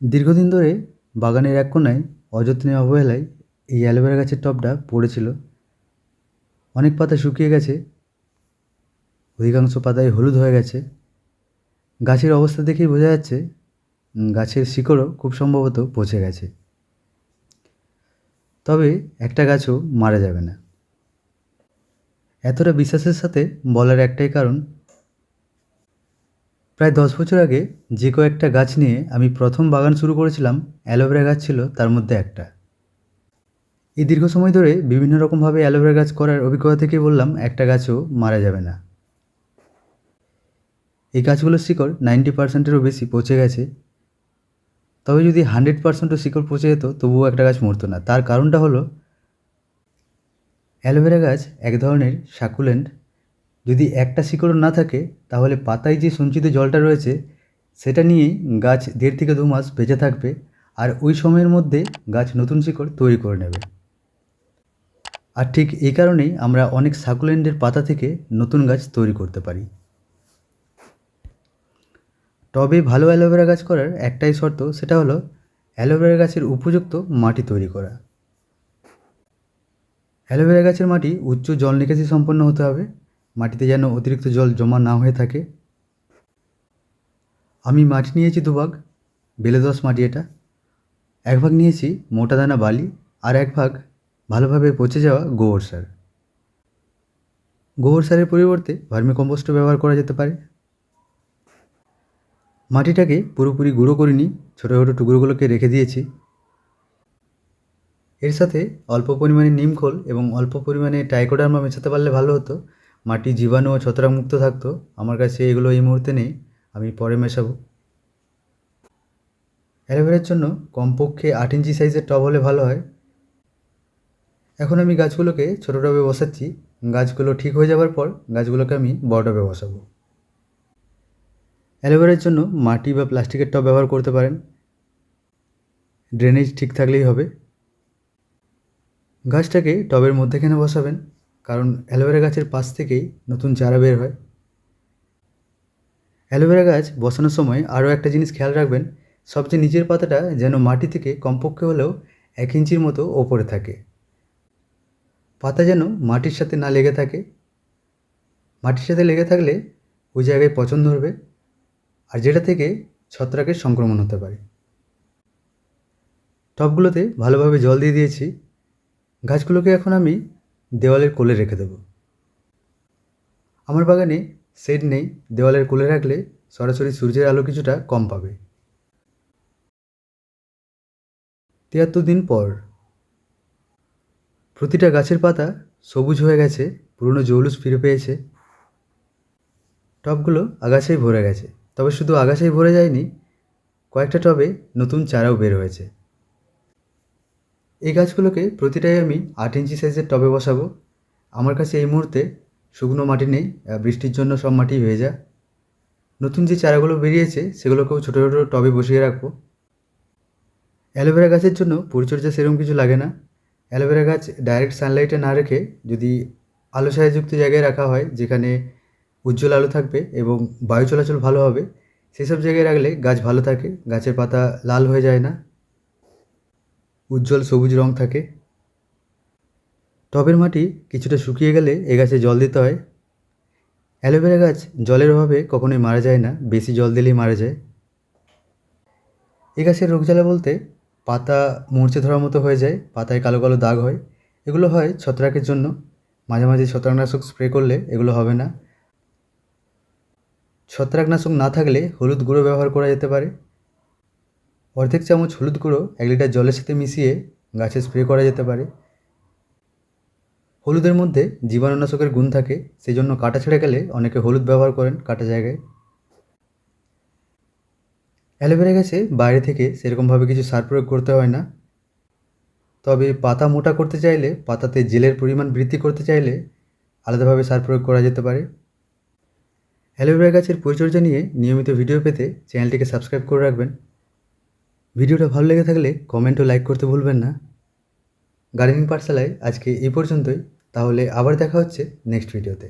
দীর্ঘদিন ধরে বাগানের এক কোণায় অযত্নে অবহেলায় এই অ্যালোভেরা গাছের টবটা পড়েছিল। অনেক পাতা শুকিয়ে গেছে, অধিকাংশ পাতায় হলুদ হয়ে গেছে। গাছের অবস্থা দেখেই বোঝা যাচ্ছে গাছের শিকড়ও খুব সম্ভবত পচে গেছে। তবে একটা গাছও মারা যাবে না। এতটা বিশ্বাসের সাথে বলার একটাই কারণ প্রায় দশ বছর আগে যে কয়েকটা গাছ নিয়ে আমি প্রথম বাগান শুরু করেছিলাম, অ্যালোভেরা গাছ ছিল তার মধ্যে একটা। এই দীর্ঘ সময় ধরে বিভিন্ন রকমভাবে অ্যালোভেরা গাছ করার অভিজ্ঞতা থেকে বললাম, একটা গাছও মারা যাবে না। এই গাছগুলোর শিকড় নাইনটি পার্সেন্টেরও বেশি পচে গেছে। তবে যদি হান্ড্রেড পার্সেন্টও শিকড় পচে যেত, তবুও একটা গাছ মরতো না। তার কারণটা হলো, অ্যালোভেরা গাছ এক ধরনের সাকুলেন্ট যদি একটা শিকড় না থাকে, তাহলে পাতায় যে সঞ্চিত জলটা রয়েছে, সেটা নিয়েই গাছ দেড় থেকে দু মাস বেঁচে থাকবে আর ওই সময়ের মধ্যে গাছ নতুন শিকড় তৈরি করে নেবে। আর ঠিক এই কারণেই আমরা অনেক সাকুলেন্টের পাতা থেকে নতুন গাছ তৈরি করতে পারি। টবে ভালো অ্যালোভেরা গাছ করার একটাই শর্ত, সেটা হলো অ্যালোভেরা গাছের উপযুক্ত মাটি তৈরি করা। অ্যালোভেরা গাছের মাটি উচ্চ জল নিকাশি সম্পন্ন হতে হবে মাটিতে যেন অতিরিক্ত জল জমা না হয়ে থাকে। আমি মাটি নিয়েছি দুভাগ বেলে দশ মাটি এটা। এক ভাগ নিয়েছি মোটা দানা বালি, আর এক ভাগ ভালোভাবে পচে যাওয়া গোবর সার। গোবর সারের পরিবর্তে ভার্মি কম্পোস্টও ব্যবহার করা যেতে পারে। মাটিটাকে পুরোপুরি গুঁড়ো করিনি ছোটো ছোটো টুকরোগুলোকে রেখে দিয়েছি। এর সাথে অল্প পরিমাণে নিমখোল এবং অল্প পরিমাণে টাইকোডার্মা মেশাতে পারলে ভালো হতো। মাটি জীবাণু ও ছত্রাক মুক্ত থাকতো, আমার কাছে এগুলো এই মুহূর্তে নেই, আমি পরে মেশাবো। অ্যালোভেরার জন্য কমপক্ষে আট ইঞ্চি সাইজের টব হলে ভালো হয়। এখন আমি গাছগুলোকে ছোটো টবে বসাচ্ছি। গাছগুলো ঠিক হয়ে যাওয়ার পর গাছগুলোকে আমি বড় টবে বসাবো। অ্যালোভেরার জন্য মাটি বা প্লাস্টিকের টব ব্যবহার করতে পারেন। ড্রেনেজ ঠিক থাকলেই হবে। গাছটাকে টবের মধ্যেখানে বসাবেন। কারণ অ্যালোভেরা গাছের পাশ থেকেই নতুন চারা বের হয়। অ্যালোভেরা গাছ বসানোর সময় আরও একটা জিনিস খেয়াল রাখবেন, সবচেয়ে নিচের পাতাটা যেন মাটি থেকে কমপক্ষে হলেও এক ইঞ্চির মতো ওপরে থাকে। পাতা যেন মাটির সাথে না লেগে থাকে। মাটির সাথে লেগে থাকলে ওই জায়গায় পচন ধরবে আর যেটা থেকে ছত্রাকের সংক্রমণ হতে পারে। টবগুলোতে ভালোভাবে জল দিয়ে দিয়েছি। গাছগুলোকে এখন আমি দেওয়ালের কোলে রেখে দেবো। আমার বাগানে শেড নেই, দেওয়ালের কোলে রাখলে সরাসরি সূর্যের আলো কিছুটা কম পাবে। তিয়াত্তর দিন পর। প্রতিটা গাছের পাতা সবুজ হয়ে গেছে, পুরনো জৌলুস ফিরে পেয়েছে। টবগুলো আগাছায় ভরে গেছে, তবে শুধু আগাছায় ভরে যায়নি, কয়েকটা টবে নতুন চারাও বের হয়েছে। এই গাছগুলোকে প্রতিটাই আমি আট ইঞ্চি সাইজের টবে বসাবো। আমার কাছে এই মুহূর্তে শুকনো মাটি নেই বৃষ্টির জন্য সব মাটি হয়ে ভেজা নতুন যে চারাগুলো বেরিয়েছে, সেগুলোকেও ছোটো ছোটো টবে বসিয়ে রাখব। অ্যালোভেরা গাছের জন্য পরিচর্যা সেরকম কিছু লাগে না। অ্যালোভেরা গাছ ডাইরেক্ট সানলাইটে না রেখে যদি আলো ছায়াযুক্ত জায়গায় রাখা হয়, যেখানে উজ্জ্বল আলো থাকবে এবং বায়ু চলাচল ভালো হবে, সেসব জায়গায় রাখলে গাছ ভালো থাকে, গাছের পাতা লাল হয়ে যায় না। উজ্জ্বল সবুজ রং থাকে। টবের মাটি কিছুটা শুকিয়ে গেলে এ গাছে জল দিতে হয়। অ্যালোভেরা গাছ জলের অভাবে কখনোই মারা যায় না, বেশি জল দিলেই মারা যায়। এ গাছের রোগজ্বালা বলতে পাতা মরচে ধরার মতো হয়ে যায়, পাতায় কালো কালো দাগ হয়। এগুলো হয় ছত্রাকের জন্য। মাঝে মাঝে ছত্রাকনাশক স্প্রে করলে এগুলো হবে না। ছত্রাকনাশক না থাকলে হলুদ গুঁড়ো ব্যবহার করা যেতে পারে। অর্ধেক চামচ হলুদ গুঁড়ো, এক লিটার জলের সাথে মিশিয়ে গাছে স্প্রে করা যেতে পারে। হলুদের মধ্যে জীবাণুনাশকের গুণ থাকে সেই জন্য কাটা ছেড়ে গেলে অনেকে হলুদ ব্যবহার করেন কাটা জায়গায়। অ্যালোভেরা গাছে বাইরে থেকে সেরকমভাবে কিছু সার প্রয়োগ করতে হয় না। তবে পাতা মোটা করতে চাইলে, পাতাতে জেলের পরিমাণ বৃদ্ধি করতে চাইলে আলাদাভাবে সার প্রয়োগ করা যেতে পারে। অ্যালোভেরা গাছের পরিচর্যা নিয়ে নিয়মিত ভিডিও পেতে চ্যানেলটিকে সাবস্ক্রাইব করে রাখবেন। ভিডিওটা ভালো লেগে থাকলে কমেন্ট ও লাইক করতে ভুলবেন না। গার্ডেনিং পাঠশালায় আজকে এই পর্যন্তই। তাহলে আবার দেখা হচ্ছে নেক্সট ভিডিওতে